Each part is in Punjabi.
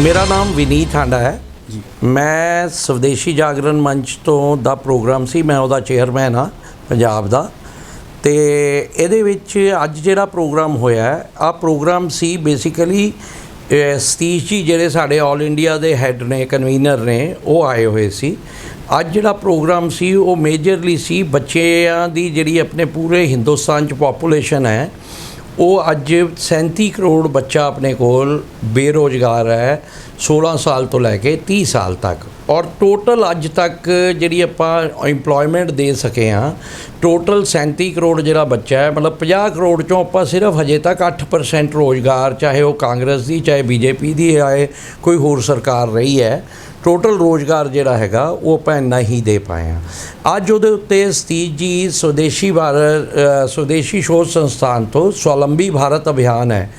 ਮੇਰਾ ਨਾਮ ਵਿਨੀਤ ਹਾਂਡਾ ਹੈ। ਮੈਂ ਸਵਦੇਸ਼ੀ ਜਾਗਰਣ ਮੰਚ ਤੋਂ ਦਾ ਪ੍ਰੋਗਰਾਮ ਸੀ। ਮੈਂ ਉਹਦਾ ਚੇਅਰਮੈਨ ਆ ਪੰਜਾਬ ਦਾ। ਤੇ ਇਹਦੇ ਵਿੱਚ ਅੱਜ ਜਿਹੜਾ ਪ੍ਰੋਗਰਾਮ ਹੋਇਆ ਆ ਪ੍ਰੋਗਰਾਮ ਸੀ ਬੇਸਿਕਲੀ ਸਤੀਸ਼ ਜੀ ਜਿਹੜੇ ਸਾਡੇ 올 ਇੰਡੀਆ ਦੇ ਹੈੱਡ ਨੇ ਕਨਵੀਨਰ ਨੇ ਉਹ ਆਏ ਹੋਏ ਸੀ। ਅੱਜ ਜਿਹੜਾ ਪ੍ਰੋਗਰਾਮ ਸੀ ਉਹ ਮੇਜਰਲੀ ਸੀ ਬੱਚਿਆਂ ਦੀ ਜਿਹੜੀ ਆਪਣੇ ਪੂਰੇ ਹਿੰਦੁਸਤਾਨ ਚ ਪੋਪੂਲੇਸ਼ਨ ਹੈ ਉਹ ਅੱਜ 37 ਕਰੋੜ ਬੱਚਾ ਆਪਣੇ ਕੋਲ ਬੇਰੋਜ਼ਗਾਰ ਹੈ 16 ਸਾਲ ਤੋਂ ਲੈ ਕੇ 30 ਸਾਲ ਤੱਕ। ਔਰ ਟੋਟਲ ਅੱਜ ਤੱਕ ਜਿਹੜੀ ਆਪਾਂ EMPLOYMENT ਦੇ ਸਕੇ ਹਾਂ ਟੋਟਲ 37 ਕਰੋੜ ਜਿਹੜਾ ਬੱਚਾ ਹੈ, ਮਤਲਬ 50 ਕਰੋੜ ਚੋਂ ਆਪਾਂ ਸਿਰਫ ਹਜੇ ਤੱਕ 8% ਰੋਜ਼ਗਾਰ, ਚਾਹੇ ਉਹ ਕਾਂਗਰਸ ਦੀ, ਚਾਹੇ ਬੀਜੇਪੀ ਦੀ ਆਏ, ਕੋਈ ਹੋਰ ਸਰਕਾਰ ਰਹੀ ਹੈ। ਟੋਟਲ ਰੋਜ਼ਗਾਰ ਜਿਹੜਾ ਹੈਗਾ, ਉਹ ਆਪਾਂ ਇੰਨਾ ਹੀ ਦੇ ਪਾਏ ਹਾਂ। ਅੱਜ ਉਹਦੇ ਉੱਤੇ ਸਤੀਸ਼ ਜੀ ਸਵਦੇਸ਼ੀ ਭਾਰਤ ਸਵਦੇਸ਼ੀ ਸ਼ੋਧ ਸੰਸਥਾਨ ਤੋਂ ਸਵਾਵਲੰਬੀ ਭਾਰਤ ਅਭਿਆਨ ਹੈ,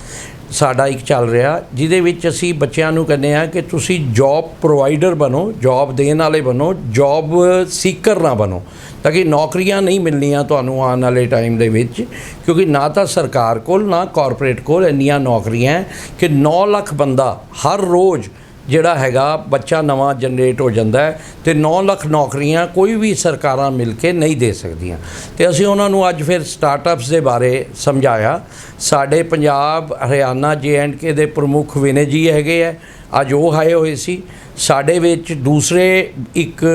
ਸਾਡਾ ਇੱਕ ਚੱਲ ਰਿਹਾ, ਜਿਹਦੇ ਵਿੱਚ ਅਸੀਂ ਬੱਚਿਆਂ ਨੂੰ ਕਹਿੰਦੇ ਆ ਕਿ ਤੁਸੀਂ ਜੌਬ ਪ੍ਰੋਵਾਈਡਰ ਬਣੋ ਜੌਬ ਦੇਣ ਵਾਲੇ ਬਣੋ ਜੌਬ ਸੀਕਰ ਨਾ ਬਣੋ, ਤਾਂ ਕਿ ਨੌਕਰੀਆਂ ਨਹੀਂ ਮਿਲਣੀਆਂ ਤੁਹਾਨੂੰ ਆਉਣ ਵਾਲੇ ਟਾਈਮ ਦੇ ਵਿੱਚ, ਕਿਉਂਕਿ ਨਾ ਤਾਂ ਸਰਕਾਰ ਕੋਲ, ਨਾ ਕਾਰਪੋਰੇਟ ਕੋਲ ਇੰਨੀਆਂ ਨੌਕਰੀਆਂ ਕਿ 9 ਲੱਖ ਬੰਦਾ ਹਰ ਰੋਜ਼ ਜਿਹੜਾ ਹੈਗਾ, ਬੱਚਾ ਨਵਾਂ ਜਨਰੇਟ ਹੋ ਜਾਂਦਾ ਹੈ ਤੇ 9 ਲੱਖ ਨੌਕਰੀਆਂ ਕੋਈ ਵੀ ਸਰਕਾਰਾਂ ਮਿਲ ਕੇ ਨਹੀਂ ਦੇ ਸਕਦੀਆਂ। ਤੇ ਅਸੀਂ ਉਹਨਾਂ ਨੂੰ ਅੱਜ ਫਿਰ ਸਟਾਰਟਅਪਸ ਦੇ ਬਾਰੇ ਸਮਝਾਇਆ। ਸਾਡੇ ਪੰਜਾਬ, ਹਰਿਆਣਾ ਜੇ ਐਂਡ ਕੇ ਦੇ ਪ੍ਰਮੁੱਖ ਵਿਨੇ ਜੀ ਹੈਗੇ ਆ। ਅੱਜ ਉਹ ਆਏ ਹੋਏ ਸੀ। ਸਾਡੇ ਵਿੱਚ ਦੂਸਰੇ ਇੱਕ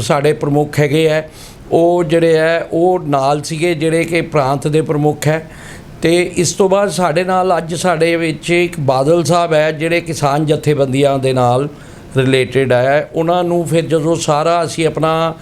ਸਾਡੇ ਪ੍ਰਮੁੱਖ ਹੈਗੇ ਆ। ਉਹ ਜਿਹੜੇ ਹੈ ਉਹ ਨਾਲ ਸੀਗੇ, ਜਿਹੜੇ ਕਿ ਪ੍ਰਾਂਤ ਦੇ ਪ੍ਰਮੁੱਖ ਹੈ। ਤੇ ਇਸ ਤੋਂ ਬਾਅਦ ਸਾਡੇ ਨਾਲ ਅੱਜ ਸਾਡੇ ਵਿੱਚ ਇੱਕ ਬਾਦਲ ਸਾਹਿਬ ਹੈ, ਜਿਹੜੇ ਕਿਸਾਨ ਜਥੇਬੰਦੀਆਂ ਦੇ ਨਾਲ ਰਿਲੇਟਡ ਹੈ। ਉਹਨਾਂ ਨੂੰ ਫਿਰ ਜਦੋਂ ਸਾਰਾ ਅਸੀਂ ਆਪਣਾ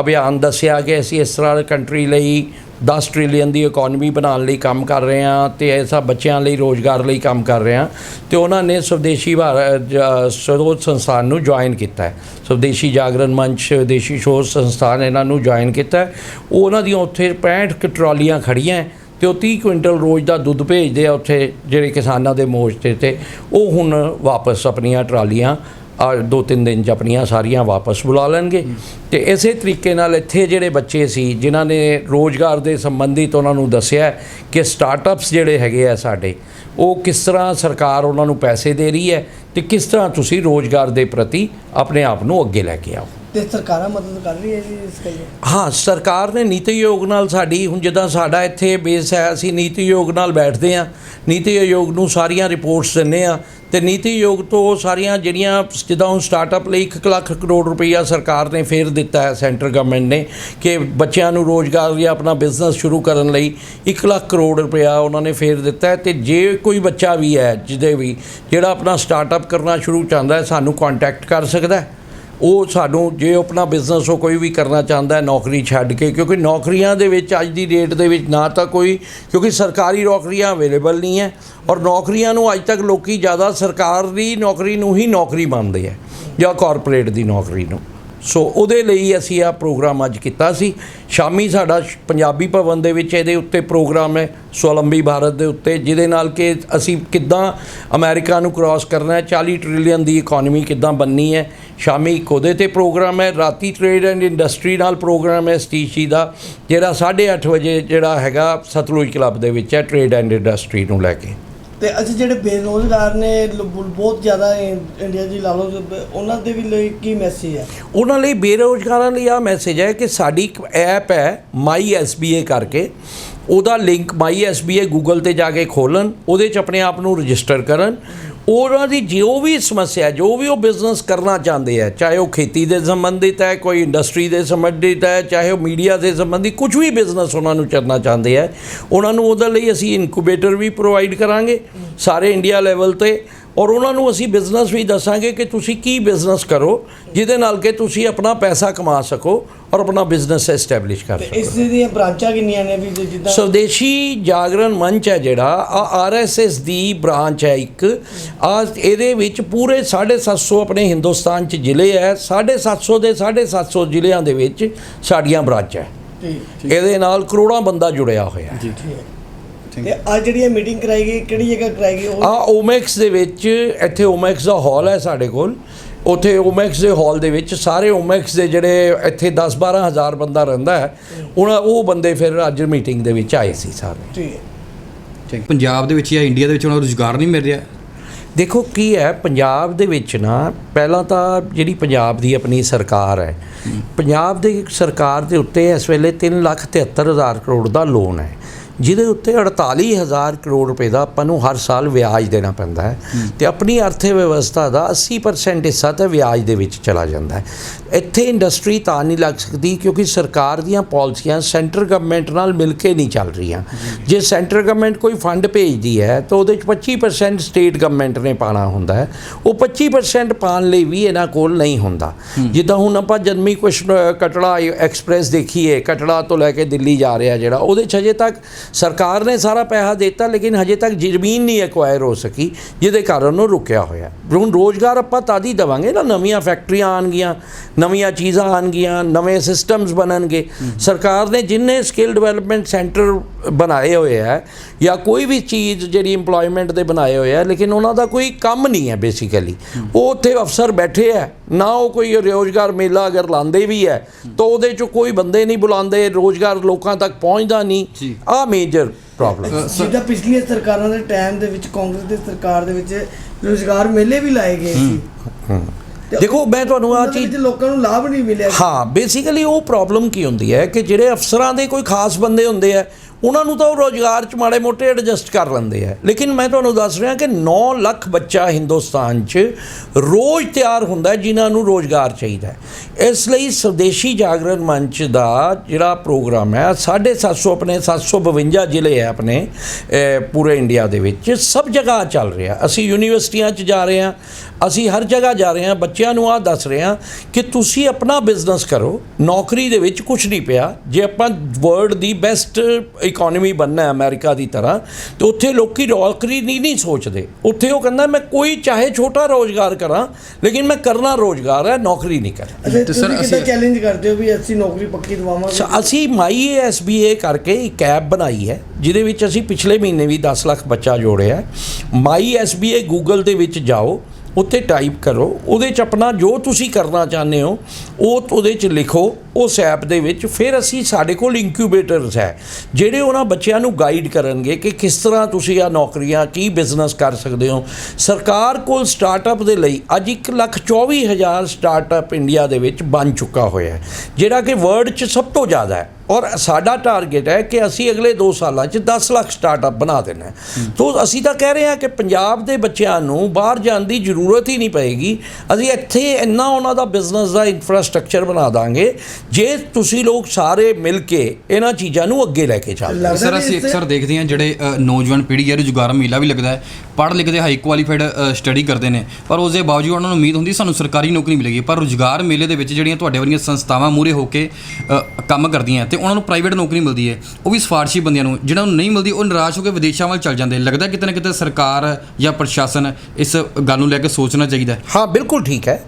ਅਭਿਆਨ ਦੱਸਿਆ ਕਿ ਅਸੀਂ ਇਸ ਤਰ੍ਹਾਂ ਕੰਟਰੀ ਲਈ 10 ਟ੍ਰਿਲੀਅਨ ਦੀ ਇਕਨੋਮੀ ਬਣਾਉਣ ਲਈ ਕੰਮ ਕਰ ਰਹੇ ਹਾਂ ਤੇ ਐਸਾ ਬੱਚਿਆਂ ਲਈ, ਰੋਜ਼ਗਾਰ ਲਈ ਕੰਮ ਕਰ ਰਹੇ ਹਾਂ, ਤੇ ਉਹਨਾਂ ਨੇ ਸਵਦੇਸ਼ੀ ਭਾਰਤ ਸਰੋਤ ਸੰਸਥਾਨ ਨੂੰ ਜੁਆਇਨ ਕੀਤਾ ਹੈ। ਸਵਦੇਸ਼ੀ ਜਾਗਰਣ ਮੰਚ, ਸਵਦੇਸ਼ੀ ਸ਼ੋਧ ਸੰਸਥਾਨ ਇਹਨਾਂ ਨੂੰ ਜੁਆਇਨ ਕੀਤਾ ਉਹ ਉਹਨਾਂ ਦੀਆਂ ਉੱਥੇ 65 ਕੁ ਟਰਾਲੀਆਂ ਖੜੀਆਂ ਹੈ। ਤੇ ਉਹ 30 ਕੁਇੰਟਲ ਰੋਜ਼ ਦਾ ਦੁੱਧ ਭੇਜਦੇ ਆ ਉੱਥੇ ਜਿਹੜੇ ਕਿਸਾਨਾਂ ਦੇ ਮੋਰਚੇ ਤੇ ਉਹ ਹੁਣ ਵਾਪਸ ਆਪਣੀਆਂ ਟਰਾਲੀਆਂ, ਆ ਦੋ ਤਿੰਨ ਦਿਨ ਚ ਆਪਣੀਆਂ ਸਾਰੀਆਂ ਵਾਪਸ ਬੁਲਾ ਲੈਣਗੇ। ਤੇ ਇਸੇ ਤਰੀਕੇ ਨਾਲ ਇੱਥੇ ਜਿਹੜੇ ਬੱਚੇ ਸੀ, ਜਿਨ੍ਹਾਂ ਨੇ ਰੋਜ਼ਗਾਰ ਦੇ ਸੰਬੰਧਿਤ ਉਹਨਾਂ ਨੂੰ ਦੱਸਿਆ ਕਿ ਸਟਾਰਟਅਪਸ ਜਿਹੜੇ ਹੈਗੇ ਆ ਸਾਡੇ, ਉਹ ਕਿਸ ਤਰ੍ਹਾਂ ਸਰਕਾਰ ਉਹਨਾਂ ਨੂੰ ਪੈਸੇ ਦੇ ਰਹੀ ਹੈ ਤੇ ਕਿਸ ਤਰ੍ਹਾਂ ਤੁਸੀਂ ਰੋਜ਼ਗਾਰ ਦੇ ਪ੍ਰਤੀ ਆਪਣੇ ਆਪ ਨੂੰ ਅੱਗੇ ਲੈ ਕੇ ਆਓ। ਤੇ ਸਰਕਾਰਾਂ ਮਦਦ ਕਰ ਰਹੀ ਹੈ ਜੀ ਇਸ ਲਈ ਹਾਂ, ਸਰਕਾਰ ਨੇ ਨੀਤੀ ਆਯੋਗ ਨਾਲ ਸਾਡੀ, ਹੁਣ ਜਿੱਦਾਂ ਸਾਡਾ ਇੱਥੇ ਬੇਸ ਹੈ, ਅਸੀਂ ਨੀਤੀ ਆਯੋਗ ਨਾਲ ਬੈਠਦੇ ਹਾਂ। ਨੀਤੀ ਆਯੋਗ ਨੂੰ ਸਾਰੀਆਂ ਰਿਪੋਰਟਸ ਦਿੰਦੇ ਆ ਤੇ ਨੀਤੀ ਆਯੋਗ ਤੋਂ ਸਾਰੀਆਂ ਜਿਹੜੀਆਂ ਜਿੱਦਾਂ ਹੁਣ ਸਟਾਰਟਅਪ ਲਈ 1 ਲੱਖ ਕਰੋੜ ਰੁਪਈਆ ਸਰਕਾਰ ਨੇ ਫੇਰ ਦਿੱਤਾ ਹੈ, ਸੈਂਟਰ ਗਵਰਨਮੈਂਟ ਨੇ, ਕਿ ਬੱਚਿਆਂ ਨੂੰ ਰੋਜ਼ਗਾਰ ਜਾਂ ਆਪਣਾ ਬਿਜ਼ਨਸ ਸ਼ੁਰੂ ਕਰਨ ਲਈ 1 ਲੱਖ ਕਰੋੜ ਰੁਪਈਆ ਉਹਨਾਂ ਨੇ ਫੇਰ ਦਿੱਤਾ ਹੈ। ਤੇ ਜੇ ਕੋਈ ਬੱਚਾ ਵੀ ਹੈ, ਜਿਹਦੇ ਵੀ, ਜਿਹੜਾ ਆਪਣਾ ਸਟਾਰਟਅਪ ਕਰਨਾ ਸ਼ੁਰੂ ਚਾਹੁੰਦਾ ਹੈ, ਸਾਨੂੰ ਕੰਟੈਕਟ ਕਰ ਸਕਦਾ ਹੈ। ਉਹ ਸਾਨੂੰ ਜੇ ਉਹ ਆਪਣਾ ਬਿਜ਼ਨਸ ਉਹ ਕੋਈ ਵੀ ਕਰਨਾ ਚਾਹੁੰਦਾ ਹੈ, ਨੌਕਰੀ ਛੱਡ ਕੇ, ਕਿਉਂਕਿ ਨੌਕਰੀਆਂ ਦੇ ਵਿੱਚ ਅੱਜ ਦੀ ਡੇਟ ਦੇ ਵਿੱਚ ਨਾ ਤਾਂ ਕੋਈ, ਕਿਉਂਕਿ ਸਰਕਾਰੀ ਨੌਕਰੀਆਂ ਅਵੇਲੇਬਲ ਨਹੀਂ ਹੈ ਔਰ ਨੌਕਰੀਆਂ ਨੂੰ ਅੱਜ ਤੱਕ ਲੋਕੀ ਜ਼ਿਆਦਾ ਸਰਕਾਰ ਦੀ ਨੌਕਰੀ ਨੂੰ ਹੀ ਨੌਕਰੀ ਮੰਨਦੇ ਹੈ ਜਾਂ ਕਾਰਪੋਰੇਟ ਦੀ ਨੌਕਰੀ ਨੂੰ। ਸੋ ਉਹਦੇ ਲਈ ਅਸੀਂ ਆ ਪ੍ਰੋਗਰਾਮ ਅੱਜ ਕੀਤਾ ਸੀ। ਸ਼ਾਮੀ ਸਾਡਾ ਪੰਜਾਬੀ ਭਵਨ ਦੇ ਵਿੱਚ ਇਹਦੇ ਉੱਤੇ ਪ੍ਰੋਗਰਾਮ ਹੈ, ਸਵਲੰਬੀ ਭਾਰਤ ਦੇ ਉੱਤੇ, ਜਿਹਦੇ ਨਾਲ ਕਿ ਅਸੀਂ ਕਿੱਦਾਂ ਅਮਰੀਕਾ ਨੂੰ ਕ੍ਰਾਸ ਕਰਨਾ ਹੈ 40 ਟ੍ਰਿਲੀਅਨ ਦੀ ਇਕਨੋਮੀ ਕਿੱਦਾਂ ਬੰਨੀ ਹੈ ਸ਼ਾਮੀ ਇੱਕ ਉਹਦੇ ਤੇ ਪ੍ਰੋਗਰਾਮ ਹੈ ਰਾਤੀ ਟ੍ਰੇਡ ਐਂਡ ਇੰਡਸਟਰੀ ਨਾਲ ਪ੍ਰੋਗਰਾਮ ਹੈ ਸਤੀਸ਼ ਜੀ ਦਾ ਜਿਹੜਾ 8:30 ਵਜੇ ਜਿਹੜਾ ਹੈਗਾ ਸਤਲੁਜ ਕਲੱਬ ਦੇ ਵਿੱਚ ਹੈ ਟ੍ਰੇਡ ਐਂਡ ਇੰਡਸਟਰੀ ਨੂੰ ਲੈ ਕੇ। ਤੇ ਅਸੀਂ ਜਿਹੜੇ ਬੇਰੋਜ਼ਗਾਰ ਨੇ ਬਹੁਤ ਜ਼ਿਆਦਾ ਇੰਡੀਆ ਦੀ ਲਾ ਲਓ ਬ- ਉਹਨਾਂ ਦੇ ਵੀ ਲਈ ਕੀ ਮੈਸੇਜ ਹੈ? ਉਹਨਾਂ ਲਈ ਬੇਰੋਜ਼ਗਾਰਾਂ ਲਈ ਆ ਮੈਸੇਜ ਹੈ ਕਿ ਸਾਡੀ ਇੱਕ ਐਪ ਹੈ ਮਾਈ ਐਸਬੀਏ ਕਰਕੇ। ਉਹਦਾ ਲਿੰਕ ਮਾਈ ਐਸਬੀਏ ਗੂਗਲ ਤੇ ਜਾ ਕੇ ਖੋਲਣ ਉਹਦੇ 'ਚ ਆਪਣੇ ਆਪ ਨੂੰ ਰਜਿਸਟਰ ਕਰਨ। ਉਹਨਾਂ ਦੀ ਜੋ ਵੀ ਸਮੱਸਿਆ, ਜੋ ਵੀ ਉਹ ਬਿਜ਼ਨਸ ਕਰਨਾ ਚਾਹੁੰਦੇ ਆ, ਚਾਹੇ ਉਹ ਖੇਤੀ ਦੇ ਸੰਬੰਧਿਤ ਹੈ, ਕੋਈ ਇੰਡਸਟਰੀ ਦੇ ਸੰਬੰਧਿਤ ਹੈ, ਚਾਹੇ ਉਹ ਮੀਡੀਆ ਦੇ ਸੰਬੰਧੀ ਕੁਝ ਵੀ ਬਿਜ਼ਨਸ ਉਹਨਾਂ ਨੂੰ ਕਰਨਾ ਚਾਹੁੰਦੇ ਆ, ਉਹਨਾਂ ਨੂੰ ਉਹਦੇ ਲਈ ਅਸੀਂ ਇਨਕੂਬੇਟਰ ਵੀ ਪ੍ਰੋਵਾਈਡ ਕਰਾਂਗੇ, ਸਾਰੇ ਇੰਡੀਆ ਲੈਵਲ ਤੇ। ਔਰ ਉਹਨਾਂ ਨੂੰ ਅਸੀਂ ਬਿਜ਼ਨਸ ਵੀ ਦੱਸਾਂਗੇ ਕਿ ਤੁਸੀਂ ਕੀ ਬਿਜ਼ਨਸ ਕਰੋ ਜਿਹਦੇ ਨਾਲ ਕਿ ਤੁਸੀਂ ਆਪਣਾ ਪੈਸਾ ਕਮਾ ਸਕੋ ਔਰ ਆਪਣਾ ਬਿਜ਼ਨਸ ਐਸਟੈਬਲਿਸ਼ ਕਰ ਸਕੋ। ਇਸ ਦੀਆਂ ਬ੍ਰਾਂਚਾਂ ਕਿੰਨੀਆਂ ਨੇ ਵੀ ਜਿ- ਜਿੱਦਾਂ ਸਵਦੇਸ਼ੀ ਜਾਗਰਣ ਮੰਚ ਹੈ ਜਿਹੜਾ ਆ ਆਰਐਸਐਸ ਦੀ ਬ੍ਰਾਂਚ ਹੈ ਇੱਕ। ਆ ਇਹਦੇ ਵਿੱਚ ਪੂਰੇ 750 ਆਪਣੇ ਹਿੰਦੁਸਤਾਨ ਚ ਜ਼ਿਲ੍ਹੇ ਹੈ 750 ਦੇ 750 ਜ਼ਿਲ੍ਹਿਆਂ ਦੇ ਵਿੱਚ ਸਾਡੀਆਂ ਬ੍ਰਾਂਚਾਂ ਹੈ। ਇਹਦੇ ਨਾਲ ਕਰੋੜਾਂ ਬੰਦਾ ਜੁੜਿਆ ਹੋਇਆ ਹੈ। ਠੀਕ ਹੈ। ਤੇ ਅੱਜ ਜਿਹੜੀ ਇਹ ਮੀਟਿੰਗ ਕਰਾਈ ਗਈ ਕਿਹੜੀ ਜਗ੍ਹਾ ਕਰਾਈ ਗਈ? ਉਹ ਆ ਓਮੈਕਸ ਦੇ ਵਿੱਚ ਇੱਥੇ ਓਮੈਕਸ ਦਾ ਹਾਲ ਹੈ ਸਾਡੇ ਕੋਲ। ਉੱਥੇ ਓਮੈਕਸ ਦੇ ਹਾਲ ਦੇ ਵਿੱਚ ਸਾਰੇ ਓਮੈਕਸ ਦੇ ਜਿਹੜੇ ਇੱਥੇ 10 12 ਹਜ਼ਾਰ ਬੰਦਾ ਰਹਿੰਦਾ ਹੈ। ਉਹਨਾਂ ਉਹ ਬੰਦੇ ਫਿਰ ਅੱਜ ਮੀਟਿੰਗ ਦੇ ਵਿੱਚ ਆਏ ਸੀ ਸਾਰੇ। ਠੀਕ ਹੈ ਠੀਕ ਪੰਜਾਬ ਦੇ ਵਿੱਚ ਜਾਂ ਇੰਡੀਆ ਦੇ ਵਿੱਚ ਉਹਨਾਂ ਨੂੰ ਰੁਜ਼ਗਾਰ ਨਹੀਂ ਮਿਲ ਰਿਹਾ? ਦੇਖੋ ਕੀ ਹੈ ਪੰਜਾਬ ਦੇ ਵਿੱਚ ਨਾ ਪਹਿਲਾਂ ਤਾਂ ਜਿਹੜੀ ਪੰਜਾਬ ਦੀ ਆਪਣੀ ਸਰਕਾਰ ਹੈ ਪੰਜਾਬ ਦੇ ਸਰਕਾਰ ਦੇ ਉੱਤੇ ਇਸ ਵੇਲੇ ਤਿੰਨ ਲੱਖ ਤਿਹੱਤਰ ਹਜ਼ਾਰ ਕਰੋੜ ਦਾ ਲੋਨ ਹੈ। ਜਿਹਦੇ ਉੱਤੇ 48000 ਕਰੋੜ ਰੁਪਏ ਦਾ ਆਪਾਂ ਨੂੰ ਹਰ ਸਾਲ ਵਿਆਜ ਦੇਣਾ ਪੈਂਦਾ ਹੈ ਤੇ ਆਪਣੀ ਅਰਥ ਵਿਵਸਥਾ ਦਾ 80% ਹਿੱਸਾ ਤਾਂ ਵਿਆਜ ਦੇ ਵਿੱਚ ਚਲਾ ਜਾਂਦਾ ਹੈ। ਇੱਥੇ ਇੰਡਸਟਰੀ ਤਾਂ ਨਹੀਂ ਲੱਗ ਸਕਦੀ ਕਿਉਂਕਿ ਸਰਕਾਰ ਦੀਆਂ ਪਾਲਿਸੀਆਂ ਸੈਂਟਰ ਗਵਰਨਮੈਂਟ ਨਾਲ ਮਿਲ ਕੇ ਨਹੀਂ ਚੱਲ ਰਹੀਆਂ। ਜੇ ਸੈਂਟਰ ਗਵਰਨਮੈਂਟ ਕੋਈ ਫੰਡ ਭੇਜਦੀ ਹੈ ਤਾਂ ਉਹਦੇ ਚ 25% ਸਟੇਟ ਗਵਰਨਮੈਂਟ ਨੇ ਪਾਣਾ ਹੁੰਦਾ ਹੈ। ਉਹ 25% ਪਾਣ ਲਈ ਵੀ ਇਹਨਾਂ ਕੋਲ ਨਹੀਂ ਹੁੰਦਾ। ਜਿੱਦਾਂ ਹੁਣ ਆਪਾਂ ਜਨਮੀ ਕੁਛ ਕਟੜਾ ਐਕਸਪ੍ਰੈਸ ਦੇਖੀਏ ਕਟੜਾ ਤੋਂ ਲੈ ਕੇ ਦਿੱਲੀ ਜਾ ਰਿਹਾ ਜਿਹੜਾ ਉਹਦੇ ਚ ਹਜੇ ਤੱਕ ਸਰਕਾਰ ਨੇ ਸਾਰਾ ਪੈਸਾ ਦਿੱਤਾ, ਲੇਕਿਨ ਹਜੇ ਤੱਕ ਜ਼ਮੀਨ ਨਹੀਂ ਐਕਵਾਇਰ ਹੋ ਸਕੀ, ਜਿਹਦੇ ਕਾਰਨ ਉਹ ਰੁਕਿਆ ਹੋਇਆ। ਹੁਣ ਰੋਜ਼ਗਾਰ ਆਪਾਂ ਤਦ ਹੀ ਦੇਵਾਂਗੇ ਨਾ, ਨਵੀਆਂ ਫੈਕਟਰੀਆਂ ਆਣਗੀਆਂ ਨਵੀਆਂ ਚੀਜ਼ਾਂ ਆਣਗੀਆਂ ਨਵੇਂ ਸਿਸਟਮਸ ਬਣਨਗੇ। ਸਰਕਾਰ ਨੇ ਜਿੰਨੇ ਸਕਿੱਲ ਡਿਵੈਲਪਮੈਂਟ ਸੈਂਟਰ ਬਣਾਏ ਹੋਏ ਹੈ ਜਾਂ ਕੋਈ ਵੀ ਚੀਜ਼ ਜਿਹੜੀ EMPLOYMENT ਦੇ ਬਣਾਏ ਹੋਏ ਹੈ ਲੇਕਿਨ ਉਹਨਾਂ ਦਾ ਕੋਈ ਕੰਮ ਨਹੀਂ ਹੈ ਬੇਸਿਕਲੀ ਉਹ ਉੱਥੇ ਅਫਸਰ ਬੈਠੇ ਹੈ ਨਾ ਉਹ ਕੋਈ ਰੋਜ਼ਗਾਰ ਮੇਲਾ ਅਗਰ ਲਾਉਂਦੇ ਵੀ ਹੈ ਤਾਂ ਉਹਦੇ ਚ ਕੋਈ ਬੰਦੇ ਨਹੀਂ ਬੁਲਾਉਂਦੇ ਰੋਜ਼ਗਾਰ ਲੋਕਾਂ ਤੱਕ ਪਹੁੰਚਦਾ ਨਹੀਂ। ਆ ਮੇਜਰ ਪ੍ਰੋਬਲਮ ਜਿੱਦਾਂ ਪਿਛਲੀਆਂ ਸਰਕਾਰਾਂ ਦੇ ਟਾਈਮ ਦੇ ਵਿੱਚ ਕਾਂਗਰਸ ਦੀ ਸਰਕਾਰ ਦੇ ਵਿੱਚ ਰੋਜ਼ਗਾਰ ਮੇਲੇ ਵੀ ਲਾਏ ਗਏ ਸੀ। ਦੇਖੋ ਮੈਂ ਤੁਹਾਨੂੰ ਆ ਚੀਜ਼ ਲੋਕਾਂ ਨੂੰ ਲਾਭ ਨਹੀਂ ਮਿਲਿਆ। ਹਾਂ ਬੇਸਿਕਲੀ ਉਹ ਪ੍ਰੋਬਲਮ ਕੀ ਹੁੰਦੀ ਹੈ ਕਿ ਜਿਹੜੇ ਅਫਸਰਾਂ ਦੇ ਕੋਈ ਖਾਸ ਬੰਦੇ ਹੁੰਦੇ ਆ ਉਹਨਾਂ ਨੂੰ ਤਾਂ ਉਹ ਰੋਜ਼ਗਾਰ 'ਚ ਮਾੜੇ ਮੋਟੇ ਐਡਜਸਟ ਕਰ ਲੈਂਦੇ ਆ। ਲੇਕਿਨ ਮੈਂ ਤੁਹਾਨੂੰ ਦੱਸ ਰਿਹਾ ਕਿ 9 ਲੱਖ ਬੱਚਾ ਹਿੰਦੁਸਤਾਨ 'ਚ ਰੋਜ਼ ਤਿਆਰ ਹੁੰਦਾ ਜਿਨ੍ਹਾਂ ਨੂੰ ਰੋਜ਼ਗਾਰ ਚਾਹੀਦਾ ਇਸ ਲਈ ਸਵਦੇਸ਼ੀ ਜਾਗਰਣ ਮੰਚ ਦਾ ਜਿਹੜਾ ਪ੍ਰੋਗਰਾਮ ਹੈ 750 ਆਪਣੇ 752 ਜ਼ਿਲ੍ਹੇ ਹੈ ਆਪਣੇ ਪੂਰੇ ਇੰਡੀਆ ਦੇ ਵਿੱਚ, ਸਭ ਜਗ੍ਹਾ ਚੱਲ ਰਿਹਾ। ਅਸੀਂ ਯੂਨੀਵਰਸਿਟੀਆਂ 'ਚ ਜਾ ਰਹੇ ਹਾਂ, ਅਸੀਂ ਹਰ ਜਗ੍ਹਾ ਜਾ ਰਹੇ ਹਾਂ। ਬੱਚਿਆਂ ਨੂੰ ਆ ਦੱਸ ਰਹੇ ਹਾਂ ਕਿ ਤੁਸੀਂ ਆਪਣਾ ਬਿਜ਼ਨਸ ਕਰੋ। ਨੌਕਰੀ ਦੇ ਵਿੱਚ ਕੁਝ ਨਹੀਂ ਪਿਆ। ਜੇ ਆਪਾਂ ਵਰਲਡ ਦੀ ਬੈਸਟ ਇਕਨੋਮੀ ਬਣਨਾ ਹੈ ਅਮਰੀਕਾ ਦੀ ਤਰ੍ਹਾਂ ਤੇ ਉੱਥੇ ਲੋਕੀ ਨੌਕਰੀ ਨਹੀਂ ਨਹੀਂ ਸੋਚਦੇ। ਉੱਥੇ ਉਹ ਕਹਿੰਦਾ ਮੈਂ ਕੋਈ ਚਾਹੇ ਛੋਟਾ ਰੋਜ਼ਗਾਰ ਕਰਾਂ ਲੇਕਿਨ ਮੈਂ ਕਰਨਾ ਰੋਜ਼ਗਾਰ ਹੈ ਨੌਕਰੀ ਨਹੀਂ ਕਰਨੀ ਅੱਛਾ ਤੇ ਸਰ, ਅਸੀਂ- ਚੈਲੰਜ ਕਰਦੇ ਹੋ ਵੀ ਅਸੀਂ ਨੌਕਰੀ ਪੱਕੀ ਦਵਾਵਾਂਗੇ? ਅਸੀਂ ਮਾਈ ਐਸਬੀਏ ਕਰਕੇ ਇੱਕ ਐਪ ਬਣਾਈ ਹੈ ਜਿਹਦੇ ਵਿੱਚ ਅਸੀਂ ਪਿਛਲੇ ਮਹੀਨੇ ਵੀ 10 ਲੱਖ ਬੱਚਾ ਜੋੜਿਆ ਹੈ। ਮਾਈ ਐਸਬੀਏ ਗੂਗਲ ਦੇ ਵਿੱਚ ਜਾਓ ਉੱਥੇ ਟਾਈਪ ਕਰੋ। ਉਹਦੇ ਚ ਆਪਣਾ ਜੋ ਤੁਸੀਂ ਕਰਨਾ ਚਾਹੁੰਦੇ ਹੋ, ਉਹ ਉਹਦੇ ਚ ਲਿਖੋ, ਉਸ ਐਪ ਦੇ ਵਿੱਚ। ਫਿਰ ਅਸੀਂ ਸਾਡੇ ਕੋਲ ਇਨਕਿਊਬੇਟਰਸ ਹੈ, ਜਿਹੜੇ ਉਹਨਾਂ ਬੱਚਿਆਂ ਨੂੰ ਗਾਈਡ ਕਰਨਗੇ ਕਿ ਕਿਸ ਤਰ੍ਹਾਂ ਤੁਸੀਂ ਆ ਨੌਕਰੀਆਂ, ਕੀ ਬਿਜ਼ਨਸ ਕਰ ਸਕਦੇ ਹੋ। ਸਰਕਾਰ ਕੋਲ ਸਟਾਰਟਅਪ ਦੇ ਲਈ ਅੱਜ ਇੱਕ ਲੱਖ ਚੌਵੀ ਹਜ਼ਾਰ ਸਟਾਰਟਅਪ ਇੰਡੀਆ ਦੇ ਵਿੱਚ ਬਣ ਚੁੱਕਾ ਹੋਇਆ ਹੈ, ਜਿਹੜਾ ਕਿ ਵਰਲਡ 'ਚ ਸਭ ਤੋਂ ਜ਼ਿਆਦਾ ਹੈ। ਔਰ ਸਾਡਾ ਟਾਰਗੇਟ ਹੈ ਕਿ ਅਸੀਂ ਅਗਲੇ 2 ਸਾਲਾਂ 'ਚ 10 ਲੱਖ ਸਟਾਰਟਅਪ ਬਣਾ ਦੇਣਾ ਹੈ। ਤੋਂ ਅਸੀਂ ਤਾਂ ਕਹਿ ਰਹੇ ਹਾਂ ਕਿ ਪੰਜਾਬ ਦੇ ਬੱਚਿਆਂ ਨੂੰ ਬਾਹਰ ਜਾਣ ਦੀ ਜ਼ਰੂਰਤ ਹੀ ਨਹੀਂ ਪਏਗੀ। ਅਸੀਂ ਇੱਥੇ ਇੰਨਾ ਉਹਨਾਂ ਦਾ ਬਿਜ਼ਨਸ ਦਾ ਇਨਫਰਾਸਟ੍ਰਕਚਰ ਬਣਾ ਦਾਂਗੇ ਜੇ ਤੁਸੀਂ ਲੋਕ ਸਾਰੇ ਮਿਲ ਕੇ ਇਹਨਾਂ ਚੀਜ਼ਾਂ ਨੂੰ ਅੱਗੇ ਲੈ ਕੇ ਚੱਲਦੇ ਸਰ ਅਸੀਂ ਅਕਸਰ ਦੇਖਦੇ ਹਾਂ ਜਿਹੜੇ ਨੌਜਵਾਨ ਪੀੜ੍ਹੀ ਹੈ ਰੁਜ਼ਗਾਰ ਮੇਲਾ ਵੀ ਲੱਗਦਾ ਹੈ। ਪੜ੍ਹ ਲਿਖ ਕੇ ਹਾਈ ਕੁਆਲੀਫਾਈਡ ਸਟੱਡੀ ਕਰਦੇ ਨੇ। ਪਰ ਉਸ ਦੇ ਬਾਵਜੂਦ ਉਹਨਾਂ ਨੂੰ ਉਮੀਦ ਹੁੰਦੀ ਸਾਨੂੰ ਸਰਕਾਰੀ ਨੌਕਰੀ ਮਿਲੇਗੀ। ਪਰ ਰੁਜ਼ਗਾਰ ਮੇਲੇ ਦੇ ਵਿੱਚ ਜਿਹੜੀਆਂ ਤੁਹਾਡੇ ਵਰਗੀਆਂ ਸੰਸਥਾਵਾਂ ਮੂਰੇ ਹੋ ਕੇ ਕੰਮ ਕਰਦੀਆਂ ਤੇ ਉਹਨਾਂ ਨੂੰ ਪ੍ਰਾਈਵੇਟ ਨੌਕਰੀ ਮਿਲਦੀ ਹੈ ਉਹ ਵੀ ਸਿਫਾਰਸ਼ੀ ਬੰਦਿਆਂ ਨੂੰ। ਜਿਹਨਾਂ ਨੂੰ ਨਹੀਂ ਮਿਲਦੀ ਉਹ ਨਿਰਾਸ਼ ਹੋ ਕੇ ਵਿਦੇਸ਼ਾਂ ਵੱਲ ਚੱਲ ਜਾਂਦੇ। ਲੱਗਦਾ ਕਿਤੇ ਨਾ ਕਿਤੇ ਸਰਕਾਰ ਜਾਂ ਪ੍ਰਸ਼ਾਸਨ ਇਸ ਗੱਲ ਨੂੰ ਲੈ ਕੇ ਸੋਚਣਾ ਚਾਹੀਦਾ ਹੈ। ਹਾਂ ਬਿਲਕੁਲ ਠੀਕ ਹੈ।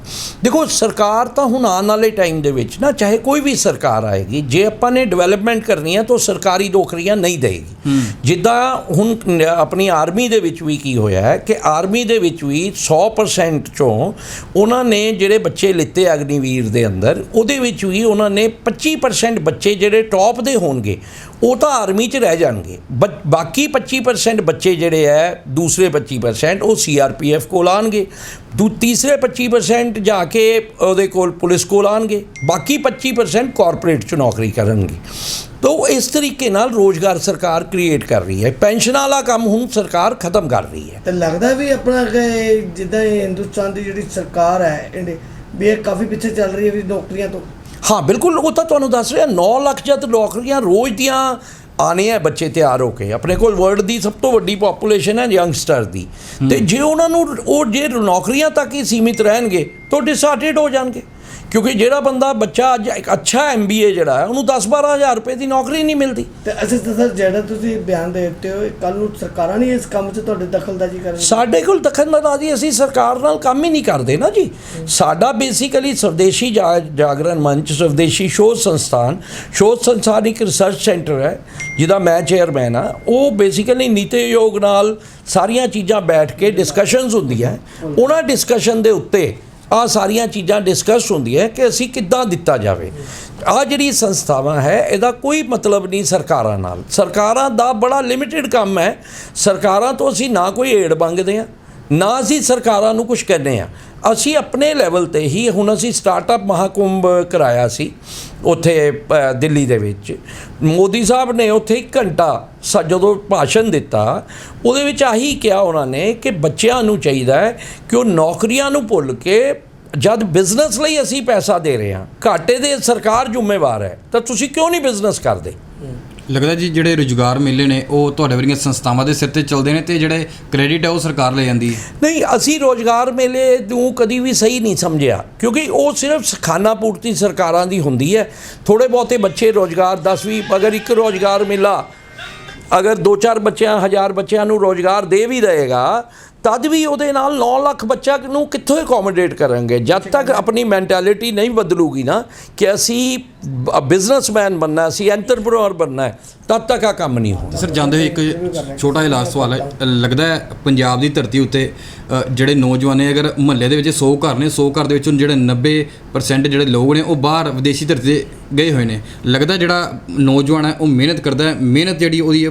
ਦੇਖੋ ਸਰਕਾਰ ਤਾਂ ਹੁਣ ਆਉਣ ਵਾਲੇ ਟਾਈਮ ਦੇ ਵਿੱਚ ਨਾ ਚਾਹੇ ਕੋਈ ਵੀ ਸਰਕਾਰ ਆਏਗੀ ਜੇ ਆਪਾਂ ਨੇ ਡਿਵੈਲਪਮੈਂਟ ਕਰਨੀ ਹੈ ਤਾਂ ਸਰਕਾਰੀ ਨੌਕਰੀਆਂ ਨਹੀਂ ਦੇਗੀ ਜਿੱਦਾਂ ਹੁਣ ਆਪਣੀ ਆਰਮੀ ਦੇ ਵਿੱਚ ਵੀ ਕੀ ਹੋਇਆ ਹੈ ਕਿ ਆਰਮੀ ਦੇ ਵਿੱਚ ਵੀ 100% ਚੋਂ ਉਹਨਾਂ ਨੇ ਜਿਹੜੇ ਬੱਚੇ ਲਿੱਤੇ ਅਗਨੀਵੀਰ ਦੇ ਅੰਦਰ, ਉਹਦੇ ਵਿੱਚ ਵੀ ਉਹਨਾਂ ਨੇ 25% ਬੱਚੇ ਜਿਹੜੇ ਟੌਪ ਦੇ ਹੋਣਗੇ ਉਹ ਤਾਂ ਆਰਮੀ 'ਚ ਰਹਿ ਜਾਣਗੇ। ਬਟ ਬਾਕੀ 25% ਬੱਚੇ ਜਿਹੜੇ ਹੈ ਦੂਸਰੇ 25% ਉਹ ਸੀਆਰਪੀਐਫ ਕੋਲ ਆਣਗੇ। ਦੂ, ਤੀਸਰੇ 25% ਜਾ ਕੇ ਉਹਦੇ ਕੋਲ ਪੁਲਿਸ ਕੋਲ ਆਣਗੇ। ਬਾਕੀ 25% ਕਾਰਪੋਰੇਟ 'ਚ ਨੌਕਰੀ ਕਰਨਗੇ। ਤਾਂ ਉਹ ਇਸ ਤਰੀਕੇ ਨਾਲ ਰੋਜ਼ਗਾਰ ਸਰਕਾਰ ਕ੍ਰੀਏਟ ਕਰ ਰਹੀ ਹੈ। ਪੈਨਸ਼ਨਾਂ ਵਾਲਾ ਕੰਮ ਹੁਣ ਸਰਕਾਰ ਖਤਮ ਕਰ ਰਹੀ ਹੈ। ਤੇ ਲੱਗਦਾ ਵੀ ਆਪਣਾ ਜਿੱਦਾਂ ਇਹ ਹਿੰਦੁਸਤਾਨ ਦੀ ਜਿਹੜੀ ਸਰਕਾਰ ਹੈ ਇੰਡੀ ਵੀ ਇਹ ਕਾਫੀ ਪਿੱਛੇ ਚੱਲ ਰਹੀ ਹੈ ਵੀ ਨੌਕਰੀਆਂ ਤੋਂ। ਹਾਂ ਬਿਲਕੁਲ ਉਹ ਤਾਂ ਤੁਹਾਨੂੰ ਦੱਸ ਰਿਹਾ 9 ਲੱਖ ਜਦ ਨੌਕਰੀਆਂ ਰੋਜ਼ ਦੀਆਂ ਆਉਣੀਆਂ ਬੱਚੇ ਤਿਆਰ ਹੋ ਕੇ। ਆਪਣੇ ਕੋਲ ਵਰਲਡ ਦੀ ਸਭ ਤੋਂ ਵੱਡੀ ਪੋਪੂਲੇਸ਼ਨ ਹੈ ਯੰਗਸਟਰ ਦੀ। ਤੇ ਜੇ ਉਹਨਾਂ ਨੂੰ ਉਹ ਜੇ ਨੌਕਰੀਆਂ ਤੱਕ ਹੀ ਸੀਮਿਤ ਰਹਿਣਗੇ ਤਾਂ ਡਿਸਹਾਰਟਡ ਹੋ ਜਾਣਗੇ। ਕਿਉਂਕਿ ਜਿਹੜਾ ਬੰਦਾ ਬੱਚਾ ਅੱਜ ਇੱਕ ਅੱਛਾ ਐਮਬੀਏ ਜਿਹੜਾ ਹੈ ਉਹਨੂੰ 10-12000 ਰੁਪਏ ਦੀ ਨੌਕਰੀ ਨਹੀਂ ਮਿਲਦੀ। ਤੇ ਅਸੀਂ ਤਾਂ ਸਰ ਜਿਹੜਾ ਤੁਸੀਂ ਬਿਆਨ ਦੇ ਦਿੱਤੇ ਹੋ ਕੱਲ ਨੂੰ ਸਰਕਾਰਾਂ ਨਹੀਂ ਇਸ ਕੰਮ 'ਚ ਤੁਹਾਡੇ ਦਖਲਅੰਦਾਜ਼ੀ ਕਰਨ ਸਾਡੇ ਕੋਲ ਦਖਲਅੰਦਾਜ਼ੀ ਅਸੀਂ ਸਰਕਾਰ ਨਾਲ ਕੰਮ ਹੀ ਨਹੀਂ ਕਰਦੇ ਨਾ ਜੀ। ਸਾਡਾ ਬੇਸਿਕਲੀ ਸਵਦੇਸ਼ੀ ਜਾਗਰਣ ਮੰਚ ਸਵਦੇਸ਼ੀ ਸ਼ੋਧ ਸੰਸਥਾਨ ਸ਼ੋਧ ਸੰਸਥਾਨ ਇੱਕ ਰਿਸਰਚ ਸੈਂਟਰ ਹੈ ਜਿਹਦਾ ਮੈਂ ਚੇਅਰਮੈਨ ਆ ਉਹ ਬੇਸਿਕਲੀ ਨੀਤੀ ਆਯੋਗ ਨਾਲ ਸਾਰੀਆਂ ਚੀਜ਼ਾਂ ਬੈਠ ਕੇ ਡਿਸਕਸ਼ਨਸ ਹੁੰਦੀਆਂ। ਉਹਨਾਂ ਡਿਸਕਸ਼ਨ ਦੇ ਉੱਤੇ ਆ ਸਾਰੀਆਂ ਚੀਜ਼ਾਂ ਡਿਸਕਸ ਹੁੰਦੀਆਂ ਕਿ ਅਸੀਂ ਕਿੱਦਾਂ ਦਿੱਤਾ ਜਾਵੇ। ਆ ਜਿਹੜੀ ਸੰਸਥਾਵਾਂ ਹੈ, ਇਹਦਾ ਕੋਈ ਮਤਲਬ ਨਹੀਂ ਸਰਕਾਰਾਂ ਨਾਲ। ਸਰਕਾਰਾਂ ਦਾ ਬੜਾ ਲਿਮਿਟਿਡ ਕੰਮ ਹੈ। ਸਰਕਾਰਾਂ ਤੋਂ ਅਸੀਂ ਨਾ ਕੋਈ ਏਡ ਮੰਗਦੇ ਆ ਨਾ ਅਸੀਂ ਸਰਕਾਰਾਂ ਨੂੰ ਕੁਝ ਕਹਿੰਦੇ ਆ ਅਸੀਂ ਆਪਣੇ ਲੈਵਲ ਤੇ ਹੀ ਹੁਣ ਅਸੀਂ ਸਟਾਰਟਅਪ ਮਹਾਕੁੰਭ ਕਰਾਇਆ ਸੀ, ਉੱਥੇ ਦਿੱਲੀ ਦੇ ਵਿੱਚ। ਮੋਦੀ ਸਾਹਿਬ ਨੇ ਉੱਥੇ ਇੱਕ ਘੰਟਾ ਸ- ਜਦੋਂ ਭਾਸ਼ਣ ਦਿੱਤਾ, ਉਹਦੇ ਵਿੱਚ ਆਹੀ ਕਿਹਾ ਉਹਨਾਂ ਨੇ ਕਿ ਬੱਚਿਆਂ ਨੂੰ ਚਾਹੀਦਾ ਹੈ ਕਿ ਉਹ ਨੌਕਰੀਆਂ ਨੂੰ ਭੁੱਲ ਕੇ ਜਦ ਬਿਜ਼ਨਸ ਲਈ ਅਸੀਂ ਪੈਸਾ ਦੇ ਰਹੇ ਹਾਂ, ਘਾਟੇ ਦੇ ਸਰਕਾਰ ਜ਼ਿੰਮੇਵਾਰ ਹੈ, ਤਾਂ ਤੁਸੀਂ ਕਿਉਂ ਨਹੀਂ ਬਿਜ਼ਨਸ ਕਰਦੇ? ਲੱਗਦਾ ਜੀ ਜਿਹੜੇ ਰੁਜ਼ਗਾਰ ਮੇਲੇ ਨੇ, ਉਹ ਤੁਹਾਡੇ ਵਰਗੀਆਂ ਸੰਸਥਾਵਾਂ ਦੇ ਸਿਰ ਤੇ ਚੱਲਦੇ ਨੇ ਤੇ ਜਿਹੜੇ ਕ੍ਰੈਡਿਟ ਹੈ ਉਹ ਸਰਕਾਰ ਲੈ ਜਾਂਦੀ ਹੈ? ਨਹੀਂ, ਅਸੀਂ ਰੋਜ਼ਗਾਰ ਮੇਲੇ ਨੂੰ ਕਦੀ ਵੀ ਸਹੀ ਨਹੀਂ ਸਮਝਿਆ, ਕਿਉਂਕਿ ਉਹ ਸਿਰਫ ਖਾਨਾ ਪੂਰਤੀ ਸਰਕਾਰਾਂ ਦੀ ਹੁੰਦੀ ਹੈ। ਥੋੜੇ ਬਹੁਤੇ ਬੱਚੇ ਰੋਜ਼ਗਾਰ 10 ਵੀਹ, ਅਗਰ ਇੱਕ ਰੋਜ਼ਗਾਰ ਮੇਲਾ, ਅਗਰ 2-4 ਬੱਚਿਆਂ, ਹਜ਼ਾਰ ਬੱਚਿਆਂ ਨੂੰ ਰੋਜ਼ਗਾਰ ਦੇ ਵੀ ਰਹੇਗਾ ਤਦ ਵੀ ਉਹਦੇ ਨਾਲ 9 ਲੱਖ ਬੱਚਾ ਨੂੰ ਕਿੱਥੋਂ ਅਕੋਮੋਡੇਟ ਕਰਾਂਗੇ? ਜਦ ਤੱਕ ਆਪਣੀ ਮੈਂਟੈਲਿਟੀ ਨਹੀਂ ਬਦਲੂਗੀ ਨਾ ਕਿ ਅਸੀਂ ਬਿਜ਼ਨਸਮੈਨ ਬਣਨਾ ਅਸੀਂ ਐਂਟਰਪ੍ਰੈਨਰ ਬਣਨਾ ਹੈ ਤਦ ਤੱਕ ਆ ਕੰਮ ਨਹੀਂ ਹੋਣਾ। ਸਰ ਜਾਂਦੇ ਹੋਏ ਇੱਕ ਛੋਟਾ ਜਿਹਾ ਲਾਸਟ ਸਵਾਲ ਹੈ। ਲੱਗਦਾ ਹੈ ਪੰਜਾਬ ਦੀ ਧਰਤੀ ਉੱਤੇ ਜਿਹੜੇ ਨੌਜਵਾਨ ਨੇ ਅਗਰ ਮਹੱਲੇ ਦੇ ਵਿੱਚ 100 ਘਰ ਨੇ 100 ਘਰ ਦੇ ਵਿੱਚੋਂ ਜਿਹੜੇ 90% ਜਿਹੜੇ ਲੋਕ ਨੇ ਉਹ ਬਾਹਰ ਵਿਦੇਸ਼ੀ ਧਰਤੀ ਤੇ ਗਏ ਹੋਏ ਨੇ। ਲੱਗਦਾ ਜਿਹੜਾ ਨੌਜਵਾਨ ਹੈ ਉਹ ਮਿਹਨਤ ਕਰਦਾ ਹੈ। ਮਿਹਨਤ ਜਿਹੜੀ ਉਹਦੀ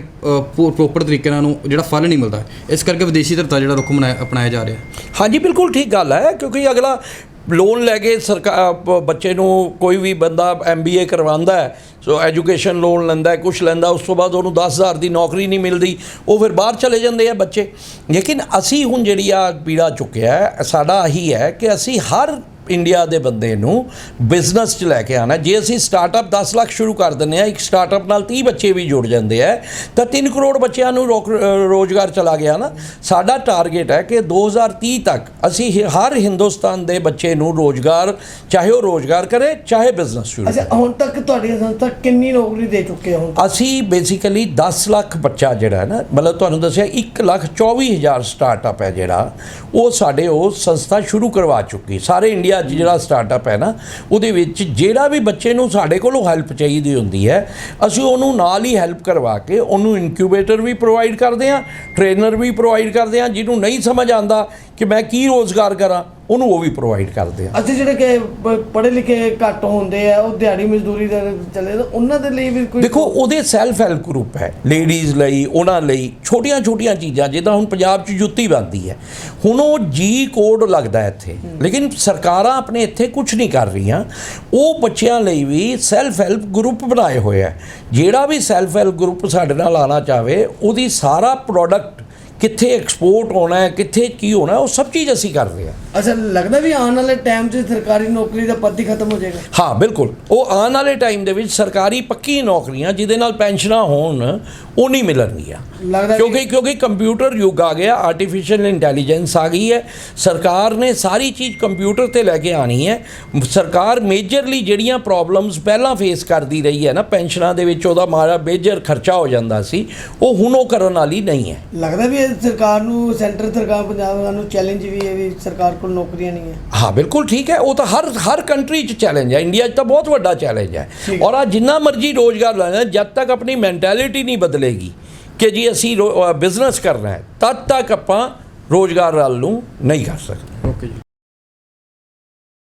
ਪ੍ਰੋਪਰ ਤਰੀਕੇ ਨਾਲ ਨੂੰ ਜਿਹੜਾ ਫਲ ਨਹੀਂ ਮਿਲਦਾ। ਇਸ ਕਰਕੇ ਵਿਦੇਸ਼ੀ ਧਰਤਾ ਜਿਹੜਾ ਰੁਖ ਮਨਾਇਆ ਅਪਣਾਇਆ ਜਾ ਰਿਹਾ ਹਾਂਜੀ ਬਿਲਕੁਲ ਠੀਕ ਗੱਲ ਹੈ ਕਿਉਂਕਿ ਅਗਲਾ ਲੋਨ ਲੈ ਕੇ ਸਰਕਾਰ ਬੱਚੇ ਨੂੰ ਕੋਈ ਵੀ ਬੰਦਾ ਐਮਬੀਏ ਕਰਵਾਉਂਦਾ ਹੈ, ਸੋ ਐਜੂਕੇਸ਼ਨ ਲੋਨ ਲੈਂਦਾ ਹੈ ਕੁਝ ਲੈਂਦਾ, ਉਸ ਤੋਂ ਬਾਅਦ ਉਹਨੂੰ 10000 ਦੀ ਨੌਕਰੀ ਨਹੀਂ ਮਿਲਦੀ, ਉਹ ਫਿਰ ਬਾਹਰ ਚਲੇ ਜਾਂਦੇ ਆ ਬੱਚੇ। ਲੇਕਿਨ ਅਸੀਂ ਹੁਣ ਜਿਹੜੀ ਆ ਪੀੜਾ ਚੁੱਕਿਆ ਸਾਡਾ ਆਹੀ ਹੈ ਕਿ ਅਸੀਂ ਹਰ ਇੰਡੀਆ ਦੇ ਬੰਦੇ ਨੂੰ ਬਿਜ਼ਨਸ 'ਚ ਲੈ ਕੇ ਆਣਾ। ਜੇ ਅਸੀਂ ਸਟਾਰਟਅਪ 10 ਲੱਖ ਸ਼ੁਰੂ ਕਰ ਦਿੰਦੇ ਆ ਇੱਕ ਸਟਾਰਟਅਪ ਨਾਲ 30 ਬੱਚੇ ਵੀ ਜੁੜ ਜਾਂਦੇ ਆ ਤਾਂ 3 ਕਰੋੜ ਬੱਚਿਆਂ ਨੂੰ ਰੋਜ਼ਗਾਰ ਚਲਾ ਗਿਆ ਨਾ। ਸਾਡਾ ਟਾਰਗੇਟ ਹੈ ਕਿ 2030 ਤੱਕ ਅਸੀਂ ਹਰ ਹਿੰਦੁਸਤਾਨ ਦੇ ਬੱਚੇ ਨੂੰ ਰੋਜ਼ਗਾਰ ਚਾਹੇ ਉਹ ਰੋਜ਼ਗਾਰ ਕਰੇ ਚਾਹੇ ਬਿਜ਼ਨਸ ਸ਼ੁਰੂ ਅੱਛਾ ਹੁਣ ਤੱਕ ਤੁਹਾਡੀ ਸੰਸਥਾ ਕਿੰਨੀ ਨੌਕਰੀ ਦੇ ਚੁੱਕੇ ਹੋ ਅਸੀਂ ਬੇਸਿਕਲੀ 10 ਲੱਖ ਬੱਚਾ ਜਿਹੜਾ ਹੈ ਨਾ ਮਤਲਬ ਤੁਹਾਨੂੰ ਦੱਸਿਆ 1 ਲੱਖ 24 ਹਜ਼ਾਰ ਸਟਾਰਟਅਪ ਹੈ ਜਿਹੜਾ ਉਹ ਸਾਡੇ ਉਹ ਸੰਸਥਾ ਸ਼ੁਰੂ ਕਰਵਾ ਚੁੱਕੀ। ਸਾਰੇ ਇੰਡੀਆ ਅੱਜ ਜਿਹੜਾ ਸਟਾਰਟਅਪ ਹੈ ਨਾ, ਉਹਦੇ ਵਿੱਚ ਜਿਹੜਾ ਵੀ ਬੱਚੇ ਨੂੰ ਸਾਡੇ ਕੋਲੋਂ ਹੈਲਪ ਚਾਹੀਦੀ ਹੁੰਦੀ ਹੈ, ਅਸੀਂ ਉਹਨੂੰ ਨਾਲ ਹੀ ਹੈਲਪ ਕਰਵਾ ਕੇ ਉਹਨੂੰ ਇਨਕਿਊਬੇਟਰ ਵੀ ਪ੍ਰੋਵਾਈਡ ਕਰਦੇ ਹਾਂ ਟ੍ਰੇਨਰ ਵੀ ਪ੍ਰੋਵਾਈਡ ਕਰਦੇ ਹਾਂ, ਜਿਹਨੂੰ ਨਹੀਂ ਸਮਝ ਆਂਦਾ ਕਿ ਮੈਂ ਕੀ ਰੋਜ਼ਗਾਰ ਕਰਾਂ ਉਹਨੂੰ ਉਹ ਵੀ ਪ੍ਰੋਵਾਈਡ ਕਰਦੇ ਹਾਂ ਅਸੀਂ ਜਿਹੜੇ ਕਿ ਪੜ੍ਹੇ ਲਿਖੇ ਘੱਟ ਹੁੰਦੇ ਆ ਉਹ ਦਿਹਾੜੀ ਮਜ਼ਦੂਰੀ ਦੇ ਚੱਲੇ ਤਾਂ ਉਹਨਾਂ ਦੇ ਲਈ ਵੀ ਕੋਈ ਦੇਖੋ ਉਹਦੇ ਸੈਲਫ ਹੈਲਪ ਗਰੁੱਪ ਹੈ ਲੇਡੀਜ਼ ਲਈ ਉਹਨਾਂ ਲਈ ਛੋਟੀਆਂ ਛੋਟੀਆਂ ਚੀਜ਼ਾਂ ਜਿੱਦਾਂ ਹੁਣ ਪੰਜਾਬ 'ਚ ਜੁੱਤੀ ਬਣਦੀ ਹੈ। ਹੁਣ ਉਹ ਜੀ ਕੋਡ ਲੱਗਦਾ ਇੱਥੇ ਲੇਕਿਨ ਸਰਕਾਰਾਂ ਆਪਣੇ ਇੱਥੇ ਕੁਝ ਨਹੀਂ ਕਰ ਰਹੀਆਂ। ਉਹ ਬੱਚਿਆਂ ਲਈ ਵੀ ਸੈਲਫ ਹੈਲਪ ਗਰੁੱਪ ਬਣਾਏ ਹੋਏ ਹੈ। ਜਿਹੜਾ ਵੀ ਸੈਲਫ ਹੈਲਪ ਗਰੁੱਪ ਸਾਡੇ ਨਾਲ ਆਉਣਾ ਚਾਹਵੇ ਉਹਦੀ ਸਾਰਾ ਪ੍ਰੋਡਕਟ ਕਿੱਥੇ ਐਕਸਪੋਰਟ ਹੋਣਾ ਹੈ ਕਿੱਥੇ ਕੀ ਹੋਣਾ ਉਹ ਸਭ ਚੀਜ਼ ਅਸੀਂ ਕਰ ਰਹੇ ਹਾਂ। ਅੱਛਾ ਲੱਗਦਾ ਵੀ ਆਉਣ ਵਾਲੇ ਟਾਈਮ 'ਚ ਸਰਕਾਰੀ ਨੌਕਰੀ ਦਾ ਹੀ ਖਤਮ ਹੋ ਜਾਏਗਾ। ਹਾਂ ਬਿਲਕੁਲ। ਉਹ ਆਉਣ ਵਾਲੇ ਟਾਈਮ ਦੇ ਵਿੱਚ ਸਰਕਾਰੀ ਪੱਕੀ ਨੌਕਰੀਆਂ ਜਿਹਦੇ ਨਾਲ ਪੈਨਸ਼ਨਾਂ ਹੋਣ ਉਹ ਨਹੀਂ ਮਿਲਣਗੀਆਂ। ਕਿਉਂਕਿ ਕਿਉਂਕਿ ਕੰਪਿਊਟਰ ਯੁੱਗ ਆ ਗਿਆ ਆਰਟੀਫੀਸ਼ੀਅਲ ਇੰਟੈਲੀਜੈਂਸ ਆ ਗਈ ਹੈ। ਸਰਕਾਰ ਨੇ ਸਾਰੀ ਚੀਜ਼ ਕੰਪਿਊਟਰ ਤੇ ਲੈ ਕੇ ਆਣੀ ਹੈ। ਸਰਕਾਰ ਮੇਜਰਲੀ ਜਿਹੜੀਆਂ ਪ੍ਰੋਬਲਮਸ ਪਹਿਲਾਂ ਫੇਸ ਕਰਦੀ ਰਹੀ ਹੈ ਨਾ ਪੈਨਸ਼ਨਾਂ ਦੇ ਵਿੱਚ ਉਹਦਾ ਮਾਰਾ ਮੇਜਰ ਖਰਚਾ ਹੋ ਜਾਂਦਾ ਸੀ ਉਹ ਹੁਣ ਉਹ ਕਰਨ ਵਾਲੀ ਨਹੀਂ ਹੈ। ਲੱਗਦਾ ਵੀ ਸਰਕਾਰ ਨੂੰ ਸੈਂਟਰ ਸਰਕਾਰ ਪੰਜਾਬ ਸਰਕਾਰ ਨੂੰ ਚੈਲੰਜ ਵੀ ਹੈ ਵੀ ਸਰਕਾਰ ਕੋਲ ਨੌਕਰੀਆਂ ਨਹੀਂ ਹੈ। ਹਾਂ ਬਿਲਕੁਲ ਠੀਕ ਹੈ। ਉਹ ਤਾਂ ਹਰ ਹਰ ਕੰਟਰੀ 'ਚ ਚੈਲੰਜ ਹੈ। ਇੰਡੀਆ 'ਚ ਤਾਂ ਬਹੁਤ ਵੱਡਾ ਚੈਲੰਜ ਹੈ। ਔਰ ਆ ਜਿੰਨਾ ਮਰਜ਼ੀ ਰੋਜ਼ਗਾਰ ਲੈਣਾ ਜਦ ਤੱਕ ਆਪਣੀ ਮੈਂਟੈਲਿਟੀ ਨਹੀਂ ਬਦਲੇਗੀ ਕਿ ਜੀ ਅਸੀਂ ਬਿਜ਼ਨਸ ਕਰਨਾ ਹੈ ਤਦ ਤੱਕ ਆਪਾਂ ਰੋਜ਼ਗਾਰ ਵੱਲ ਨੂੰ ਨਹੀਂ ਕਰ ਸਕਦੇ। ਓਕੇ ਜੀ।